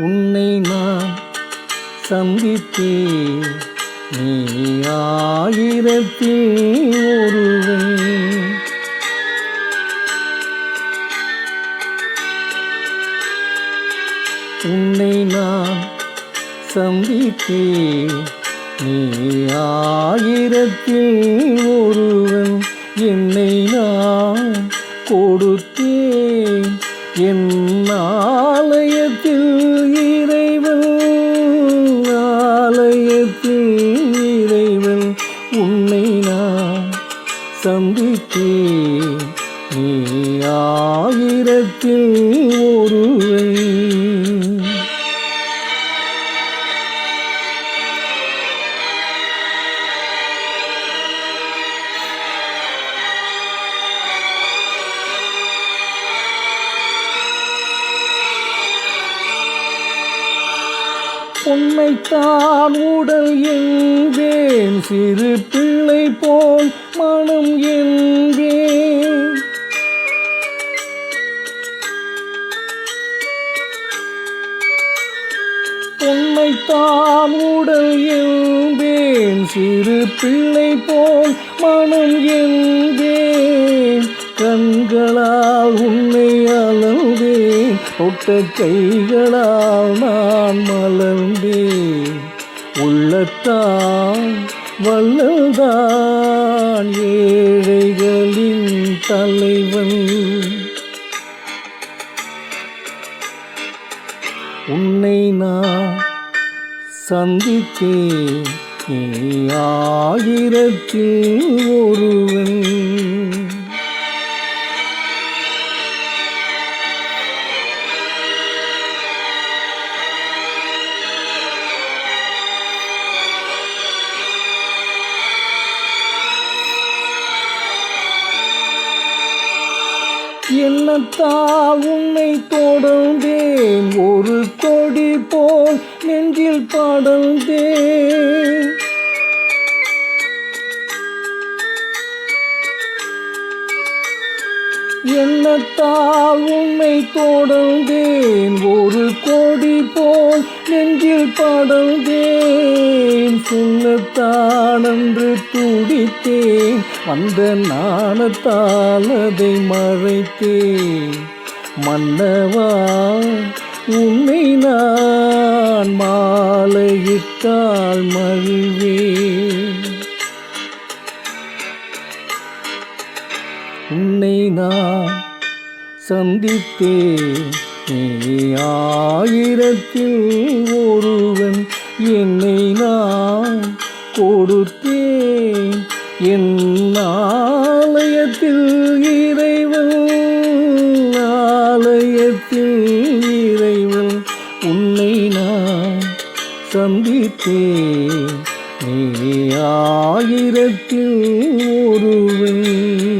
உன்னை நான் சந்தித்தேன். நீ ஆயிரத்தில் ஒருவன். உன்னை நான் சந்தித்தேன். நீ ஆயிரத்தில் ஒருவன். என்னை நான் கொடுத்த தம்பிக்கு நீ ஆயிரத்தில் ஒருவன். உண்மைத்தான் உடல் எங்கேன் சிறு போல் மனம் என்பேன் உன்னைத்தான் உடல் என்பேன். சிறு பிள்ளை போல் மனம் என்பேன். கண்களால் உன்னை அளந்தேன் ஒட்ட கைகளால் நான் மலர்ந்தேன். உள்ளத்தான் வல்லதான் ஏழைகளின் தலைவன். உன்னை நான் சந்தித்தேன் ஆயிரத்தில் ஒருவன். என்னத்தா உன்னை தொடர்ந்தேன்? ஒரு கொடி போல் நெஞ்சில் படர்ந்தேன். என்னத்தா உன்னை தொடர்ந்தேன்? ஒரு கொடி போல் நெஞ்சில் படர்ந்தேன். சுண்ணத்தானன்று துடித்தேன். வந்த நாணத்தால் அதை மறைத்தேன் மன்னவா உன்னை நான் மாலையிட்டால் மகிழ்வேன் உன்னை நான் சந்தித்தே. நீ ஆயிரத்தில் ஒருவன் என்னை நான் கொடுத்த. என் ஆலயத்தில் இறைவன் ஆலயத்தில் இறைவன் உன்னை நான் சந்தித்தேன். நீ ஆயிரத்தில் ஒருவன்.